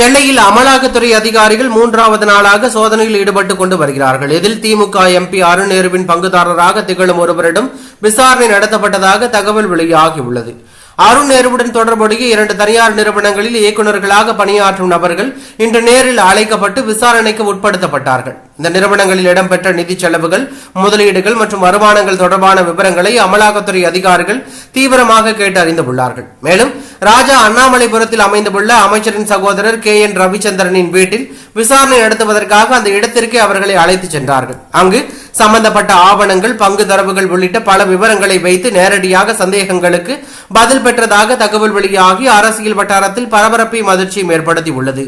சென்னையில் அமலாக்கத்துறை அதிகாரிகள் மூன்றாவது நாளாக சோதனையில் ஈடுபட்டுக் கொண்டு வருகிறார்கள். இதில் திமுக எம்பி அருண் நேருவின் பங்குதாரராக திகழும் ஒருவரிடம் விசாரணை நடத்தப்பட்டதாக தகவல் வெளியாகியுள்ளது. அருண் நேருவுடன் தொடர்புடைய இரண்டு தனியார் நிறுவனங்களில் இயக்குநர்களாக பணியாற்றும் நபர்கள் இன்று நேரில் அழைக்கப்பட்டு விசாரணைக்கு உட்படுத்தப்பட்டார்கள். இந்த நிறுவனங்களில் இடம்பெற்ற நிதி செலவுகள் முதலீடுகள் மற்றும் வருமானங்கள் தொடர்பான விவரங்களை அமலாக்கத்துறை அதிகாரிகள் தீவிரமாக கேட்டு அறிந்துள்ளார்கள் மேலும் ராஜா அண்ணாமலைபுரத்தில் அமைந்துள்ள அமைச்சரின் சகோதரர் கே. என். ரவிச்சந்திரனின் வீட்டில் விசாரணை நடத்துவதற்காக அந்த இடத்திற்கு அவர்களை அழைத்துச் சென்றார்கள். அங்கு சம்பந்தப்பட்ட ஆவணங்கள் பங்கு தரவுகள் உள்ளிட்ட பல விவரங்களை வைத்து நேரடியாக சந்தேகங்களுக்கு பதில் பெற்றதாக தகவல் வெளியாகி அரசியல் வட்டாரத்தில் பரபரப்பையும் அதிர்ச்சியும் ஏற்படுத்தியுள்ளது.